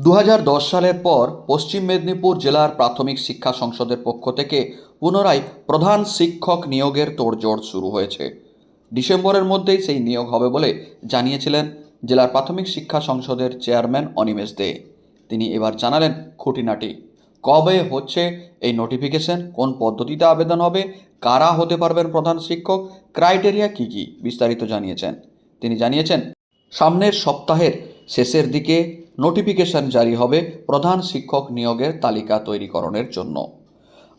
দু হাজার দশ সালের পর পশ্চিম মেদিনীপুর জেলার প্রাথমিক শিক্ষা সংসদের পক্ষ থেকে পুনরায় প্রধান শিক্ষক নিয়োগের তোড়জোড় শুরু হয়েছে। ডিসেম্বরের মধ্যেই সেই নিয়োগ হবে বলে জানিয়েছিলেন জেলার প্রাথমিক শিক্ষা সংসদের চেয়ারম্যান অনিমেষ দে। তিনি এবার জানালেন, খুঁটিনাটি, কবে হচ্ছে এই নোটিফিকেশন? কোন পদ্ধতিতে আবেদন হবে? কারা হতে পারবেন প্রধান শিক্ষক? ক্রাইটেরিয়া কী কী? বিস্তারিত জানিয়েছেন। তিনি জানিয়েছেন, সামনের সপ্তাহের শেষের দিকে নোটিফিকেশন জারি হবে প্রধান শিক্ষক নিয়োগের তালিকা তৈরিকরণের জন্য।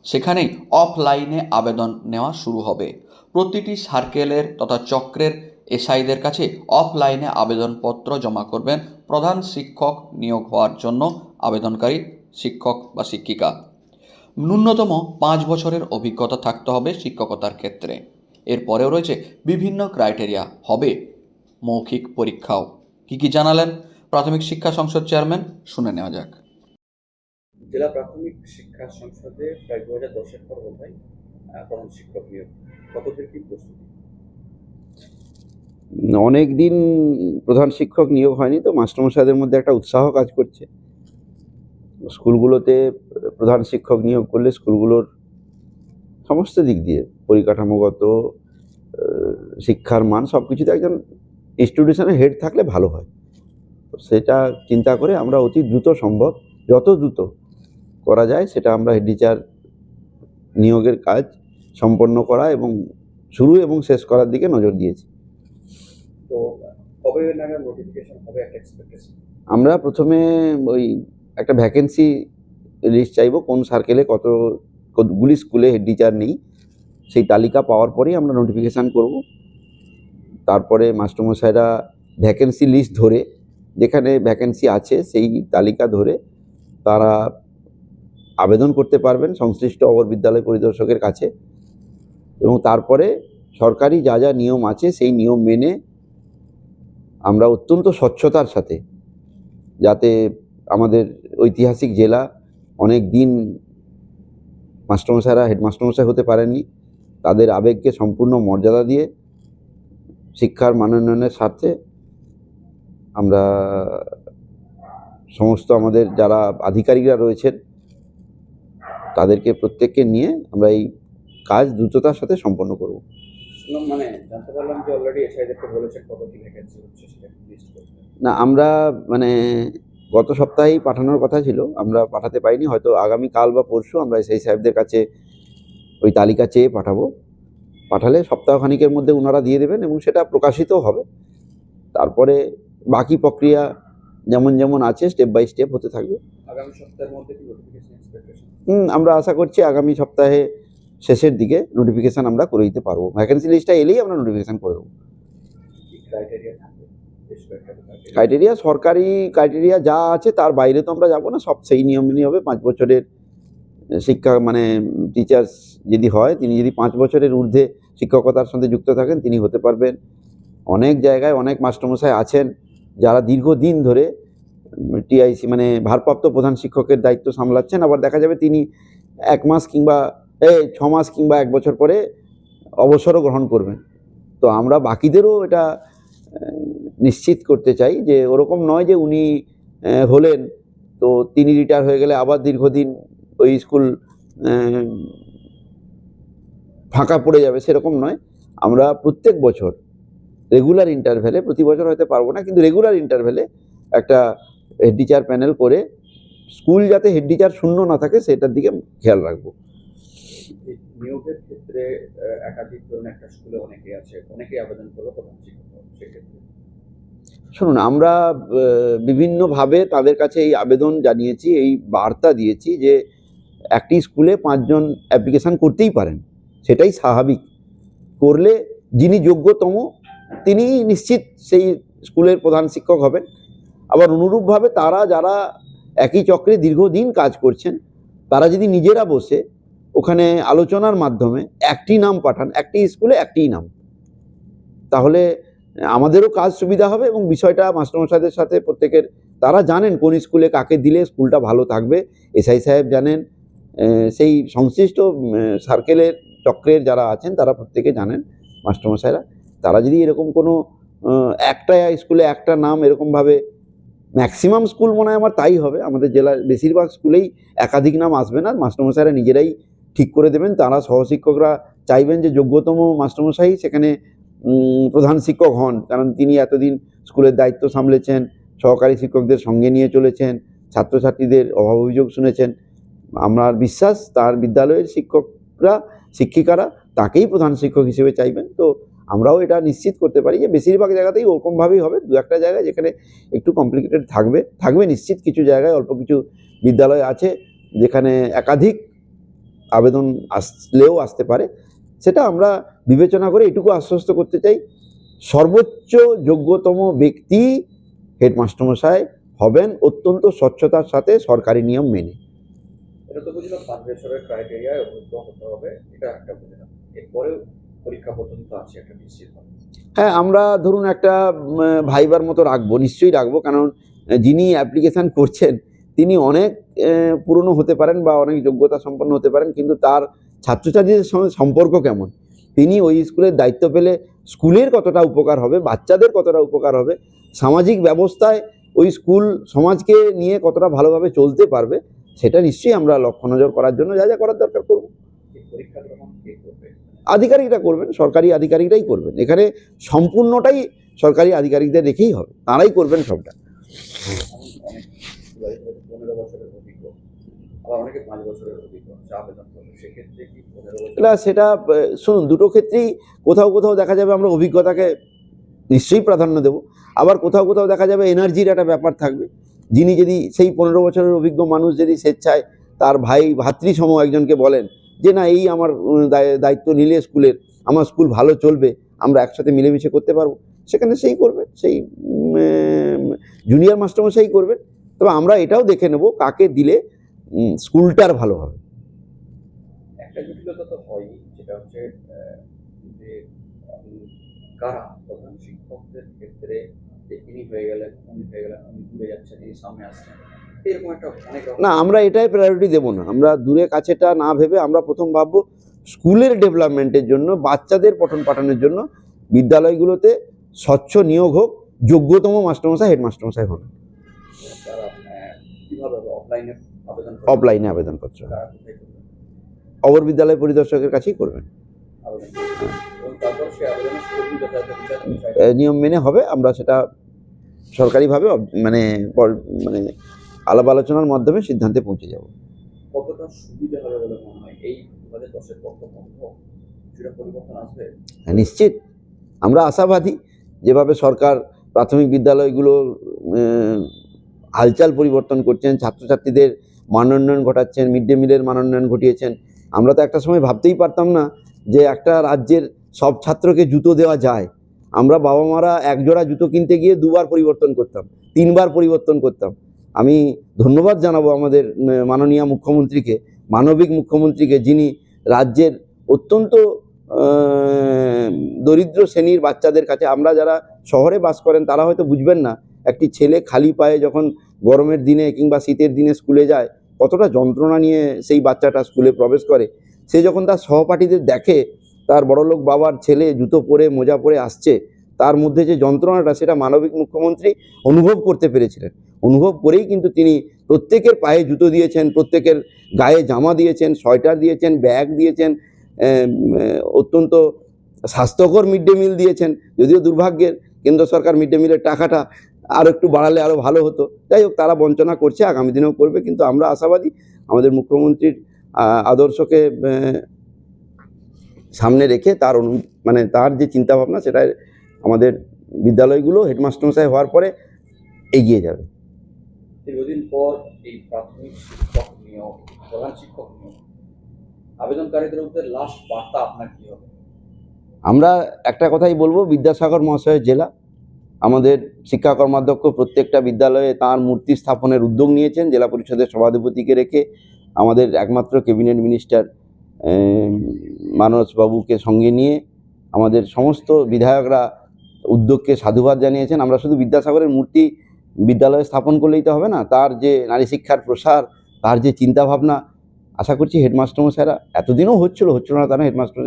সেখানেই অফলাইনে আবেদন নেওয়া শুরু হবে। প্রতিটি সার্কেলের তথা চক্রের এসআইদের কাছে অফলাইনে আবেদনপত্র জমা করবেন প্রধান শিক্ষক নিয়োগ হওয়ার জন্য আবেদনকারী শিক্ষক বা শিক্ষিকা। ন্যূনতম পাঁচ বছরের অভিজ্ঞতা থাকতে হবে শিক্ষকতার ক্ষেত্রে। এরপরেও রয়েছে বিভিন্ন ক্রাইটেরিয়া। হবে মৌখিক পরীক্ষাও। কী কী জানালেন? প্রাথমিক শিক্ষা সংসদ চেয়ারম্যান শুনে নেওয়া যাক। জেলা প্রাথমিক শিক্ষা সংসদে প্রায় দু হাজার দশের পর বোধ হয় আহ, প্রধান শিক্ষক নিয়োগ। কতদূর কি প্রস্তুতি? অনেক দিন প্রধান শিক্ষক নিয়োগ হয়নি তো মাস্টারমশাইদের মধ্যে একটা উৎসাহ কাজ করছে। স্কুলগুলোতে প্রধান শিক্ষক নিয়োগ করলে স্কুলগুলোর সমস্ত দিক দিয়ে পরিকাঠামোগত শিক্ষার মান সব কিছুতে একজন ইনস্টিটিউশনের হেড থাকলে ভালো হয়। তো সেটা চিন্তা করে আমরা অতি দ্রুত সম্ভব যত দ্রুত করা যায় সেটা আমরা হেড টিচার নিয়োগের কাজ সম্পন্ন করা এবং শুরু এবং শেষ করার দিকে নজর দিয়েছি। তো কবে নাগাদ নোটিফিকেশন হবে একটা এক্সপেকটেশন আমরা প্রথমে ওই একটা ভ্যাকেন্সি লিস্ট চাইব কোন সার্কেলে কত কতগুলি স্কুলে হেড টিচার নেই সেই তালিকা পাওয়ার পরেই আমরা নোটিফিকেশান করব। তারপরে মাস্টারমশাইরা ভ্যাকেন্সি লিস্ট ধরে যেখানে ভ্যাকেন্সি আছে, সেই তালিকা ধরে তারা আবেদন করতে পারবেন সংশ্লিষ্ট অবর বিদ্যালয় পরিদর্শকের কাছে। এবং তারপরে সরকারি যা যা নিয়ম আছে, সেই নিয়ম মেনে আমরা অত্যন্ত স্বচ্ছতার সাথে যাতে আমাদের ঐতিহাসিক জেলা অনেক দিন মাস্টারমশাইরা, হেডমাস্টারমশাই হতে পারেননি। তাদের আবেগকে সম্পূর্ণ মর্যাদা দিয়ে শিক্ষার মানোন্নয়নের স্বার্থে আমরা সমস্ত আমাদের যারা আধিকারিকরা রয়েছেন তাদেরকে প্রত্যেককে নিয়ে আমরা এই কাজ দ্রুততার সাথে সম্পন্ন করব। মানে জানতে পারলাম যে অলরেডি এসআইদেরকে বলেছেন কত কি ভ্যাকেন্সি হচ্ছে সেটা না আমরা মানে গত সপ্তাহেই পাঠানোর কথা ছিল আমরা পাঠাতে পারিনি হয়তো আগামী কাল বা পরশু আমরা সেই সাহেবদের কাছে ওই তালিকা চেয়ে পাঠাবো। পাঠালে সপ্তাহখানিকের মধ্যে ওনারা দিয়ে দেবেন এবং সেটা প্রকাশিতও হবে। তারপরে বাকি প্রক্রিয়া যেমন যেমন আছে স্টেপ বাই স্টেপ হতে থাকবে। হুম, আমরা আশা করছি আগামী সপ্তাহে শেষের দিকে নোটিফিকেশান আমরা করে দিতে পারব। ভ্যাকেন্সি লিস্টটা এলেই আমরা নোটিফিকেশান করে দেবো। ক্রাইটেরিয়া সরকারি ক্রাইটেরিয়া যা আছে তার বাইরে তো আমরা যাব না সব সেই নিয়ম মেনেই হবে। পাঁচ বছরের শিক্ষা মানে টিচার্স যদি হয় তিনি যদি পাঁচ বছরের ঊর্ধ্বে শিক্ষকতার সঙ্গে যুক্ত থাকেন তিনি হতে পারবেন। অনেক জায়গায় অনেক মাস্টারমশাই আছেন যারা দীর্ঘদিন ধরে টিআইসি মানে ভারপ্রাপ্ত প্রধান শিক্ষকের দায়িত্ব সামলাচ্ছেন, আবার দেখা যাবে তিনি এক মাস কিংবা, এই ছ মাস কিংবা এক বছর পরে অবসরও গ্রহণ করবেন। তো আমরা বাকিদেরও এটা নিশ্চিত করতে চাই যে ওরকম নয় যে উনি হলেন, তো তিনি রিটায়ার হয়ে গেলে আবার দীর্ঘদিন ওই স্কুল ফাঁকা পড়ে যাবে, সেরকম নয়। আমরা প্রত্যেক বছর রেগুলার ইন্টারভ্যালে প্রতি বছর হয়তো পারব না কিন্তু রেগুলার ইন্টারভ্যালে একটা হেড টিচার প্যানেল করে স্কুল যাতে হেড টিচার শূন্য না থাকে সেটার দিকে খেয়াল রাখব। নিয়োগের ক্ষেত্রে একাধিক ধরুন একটা স্কুলে অনেকে আছে অনেকেই আবেদন করল প্রধান শিক্ষক সেক্ষেত্রে। শুনুন আমরা বিভিন্নভাবে তাদের কাছে এই আবেদন জানিয়েছি এই বার্তা দিয়েছি যে একটি স্কুলে পাঁচজন অ্যাপ্লিকেশান করতেই পারেন সেটাই স্বাভাবিক। করলে যিনি যোগ্যতম তিনি নিশ্চিত সেই স্কুলের প্রধান শিক্ষক হবেন। আবার অনুরূপভাবে তারা যারা একই চক্রে দীর্ঘদিন কাজ করছেন, তারা যদি নিজেরা বসে ওখানে আলোচনার মাধ্যমে একটি নাম পাঠান, একটি স্কুলে একটিই নাম, তাহলে আমাদেরও কাজ সুবিধা হবে এবং বিষয়টা মাস্টারমশাইদের সাথে প্রত্যেকের, তারা জানেন কোন স্কুলে কাকে দিলে স্কুলটা ভালো থাকবে। এসআই সাহেব জানেন সেই সংশ্লিষ্ট সার্কেলের চক্রের যারা আছেন, তারা প্রত্যেকে জানেন মাস্টারমশাইরা। তারা যদি এরকম কোনো একটা স্কুলে একটা নাম এরকমভাবে ম্যাক্সিমাম স্কুল মনে হয় আমার তাই হবে। আমাদের জেলার বেশিরভাগ স্কুলেই একাধিক নাম আসবে না, মাস্টারমশাইরা নিজেরাই ঠিক করে দেবেন। তারা সহশিক্ষকরা চাইবেন যে যোগ্যতম মাস্টারমশাই সেখানে প্রধান শিক্ষক হন। কারণ তিনি এতদিন স্কুলের দায়িত্ব সামলেছেন, সহকারী শিক্ষকদের সঙ্গে নিয়ে চলেছেন, ছাত্রছাত্রীদের অভাব অভিযোগ শুনেছেন। আমার বিশ্বাস তার বিদ্যালয়ের শিক্ষকরা, শিক্ষিকারা তাকেই প্রধান শিক্ষক হিসেবে চাইবেন। তো আমরাও এটা নিশ্চিত করতে পারি যে বেশিরভাগ জায়গাতেই ওরকমভাবেই হবে। দু একটা জায়গায় যেখানে একটু কমপ্লিকেটেড থাকবে থাকবে নিশ্চিত কিছু জায়গায় অল্প কিছু বিদ্যালয় আছে যেখানে একাধিক আবেদন আসলেও আসতে পারে। সেটা আমরা বিবেচনা করে এটুকু আশ্বস্ত করতে চাই, সর্বোচ্চ যোগ্যতম ব্যক্তি হেডমাস্টারমশাই হবেন অত্যন্ত স্বচ্ছতার সাথে সরকারি নিয়ম মেনে। এটা তো বুঝলাম, পাঁচ বছরের ক্রাইটেরিয়ায় হবে, এটা একটা বুঝলাম এরপরেও পরীক্ষা আছে একটা নিশ্চিত হ্যাঁ আমরা ধরুন একটা ভাইবার মতো রাখব নিশ্চয়ই রাখব কারণ যিনি অ্যাপ্লিকেশান করছেন তিনি অনেক পুরনো হতে পারেন বা অনেক যোগ্যতা সম্পন্ন হতে পারেন কিন্তু তার ছাত্রছাত্রীদের সঙ্গে সম্পর্ক কেমন? তিনি ওই স্কুলের দায়িত্ব পেলে স্কুলের কতটা উপকার হবে বাচ্চাদের কতটা উপকার হবে সামাজিক ব্যবস্থায় ওই স্কুল সমাজকে নিয়ে কতটা ভালোভাবে চলতে পারবে সেটা নিশ্চয়ই আমরা লক্ষ্য নজর করার জন্য যা যা করার দরকার করব। পরীক্ষা গ্রহণ কে করবে? আধিকারিকরা করবেন, সরকারি আধিকারিকরাই করবেন। এখানে সম্পূর্ণটাই সরকারি আধিকারিকদের রেখেই হবে, তারাই করবেন সবটা। না, সেটা শুনুন, দুটো ক্ষেত্রেই কোথাও কোথাও দেখা যাবে আমরা অভিজ্ঞতাকে নিশ্চয়ই প্রাধান্য দেব। আবার কোথাও কোথাও দেখা যাবে এনার্জির একটা ব্যাপার থাকবে। যিনি যদি সেই পনেরো বছরের অভিজ্ঞ মানুষ যদি স্বেচ্ছায় তার ভাই, ভাতৃসম একজনকে বলেন যে না, এই আমার দায়- দায়িত্ব নিলে স্কুলের, আমার স্কুল ভালো চলবে, আমরা একসাথে মিলেমিশে করতে পারব। সেখানে সেই করবে, সেই জুনিয়র মাস্টারমশাই করবেন তবে আমরা এটাও দেখে নেব কাকে দিলে স্কুলটার ভালো হবে। একটা জটিলতা তো যেটা হচ্ছে যে শিক্ষকদের ক্ষেত্রে যে ইনি হয়ে গেলেন, উনি হয়ে গেলেন, উনি দূরে যাচ্ছেন ইনি সামনে আসছেন। না আমরা এটাই প্রায়োরিটি দেবো না। আমরা দূরে কাছেটা না ভেবে আমরা প্রথম ভাববো স্কুলের ডেভেলপমেন্টের জন্য বাচ্চাদের পঠন পাঠনের জন্য বিদ্যালয়গুলোতে স্বচ্ছ নিয়োগ হোক যোগ্যতম মাস্টারমশাই হেডমাস্টারমশাই হন। অফলাইনে? আবেদনপত্র। তারা অবর বিদ্যালয় পরিদর্শকের কাছেই করবেন। নিয়ম মেনে হবে আমরা সেটা সরকারিভাবে মানে মানে আলাপ আলোচনার মাধ্যমে সিদ্ধান্তে পৌঁছে যাব। কতটা সুবিধা হবে বলে মনে হয়? এই হ্যাঁ, নিশ্চিত। আমরা আশাবাদী যেভাবে সরকার প্রাথমিক বিদ্যালয়গুলো হালচাল পরিবর্তন করছেন ছাত্রছাত্রীদের মানোন্নয়ন ঘটাচ্ছেন মিড ডে মিলের মানোন্নয়ন ঘটিয়েছেন আমরা তো একটা সময় ভাবতেই পারতাম না যে একটা রাজ্যের সব ছাত্রকে জুতো দেওয়া যায়। আমরা বাবা মারা একজোড়া জুতো কিনতে গিয়ে দুবার পরিবর্তন করতাম তিনবার পরিবর্তন করতাম। আমি ধন্যবাদ জানাব আমাদের মাননীয় মুখ্যমন্ত্রীকে, মানবিক মুখ্যমন্ত্রীকে, যিনি রাজ্যের অত্যন্ত দরিদ্র শ্রেণির বাচ্চাদের কাছে, আমরা যারা শহরে বাস করেন, তারা হয়তো বুঝবেন না, একটি ছেলে খালি পায়ে যখন গরমের দিনে কিংবা শীতের দিনে স্কুলে যায়, কতটা যন্ত্রণা নিয়ে সেই বাচ্চাটা স্কুলে প্রবেশ করে। সে যখন তার সহপাঠীদের দেখে, তার বড়লোক বাবার ছেলে জুতো পরে, মোজা পরে আসছে তার মধ্যে যে যন্ত্রণাটা সেটা মানবিক মুখ্যমন্ত্রী অনুভব করতে পেরেছিলেন। অনুভব করেই কিন্তু তিনি প্রত্যেকের পায়ে জুতো দিয়েছেন, প্রত্যেকের গায়ে জামা দিয়েছেন, সোয়েটার দিয়েছেন, ব্যাগ দিয়েছেন অত্যন্ত স্বাস্থ্যকর মিড ডে মিল দিয়েছেন। যদিও দুর্ভাগ্যের, কেন্দ্র সরকার মিড ডে মিলের টাকাটা আরও একটু বাড়ালে আরও ভালো হতো। যাই হোক, তারা বঞ্চনা করছে, আগামী দিনেও করবে, কিন্তু আমরা আশাবাদী আমাদের মুখ্যমন্ত্রীর আদর্শকে সামনে রেখে তার অনু মানে তার যে চিন্তাভাবনা সেটা আমাদের বিদ্যালয়গুলো হেডমাস্টারমশাই হওয়ার পরে এগিয়ে যাবে। দীর্ঘদিন পর এই প্রাথমিক শিক্ষক নিয়োগ প্রধান শিক্ষক নিয়োগ আবেদনকারীদের মধ্যে লাস্ট বার্তা আপনার কি হবে? আমরা একটা কথাই বলব বিদ্যাসাগর মহাশয়ের জেলা আমাদের শিক্ষা কর্মাধ্যক্ষ প্রত্যেকটা বিদ্যালয়ে তার মূর্তি স্থাপনের উদ্যোগ নিয়েছেন জেলা পরিষদের সভাধিপতিকে রেখে আমাদের একমাত্র ক্যাবিনেট মিনিস্টার মানসবাবুকে সঙ্গে নিয়ে আমাদের সমস্ত বিধায়করা উদ্যোগকে সাধুবাদ জানিয়েছেন। আমরা শুধু বিদ্যাসাগরের মূর্তি বিদ্যালয়ে স্থাপন করলেই তো হবে না, তার যে নারী শিক্ষার প্রসার, তার যে চিন্তাভাবনা, আশা করছি হেডমাস্টার মশাইরা, এতদিনও হচ্ছিল হচ্ছিল না তারা হেডমাস্টার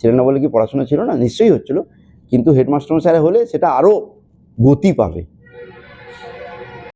ছিলেন না বলে কি পড়াশোনা ছিল না? নিশ্চয়ই হচ্ছিল। কিন্তু হেডমাস্টার মশাইরা হলে সেটা আরও গতি পাবে।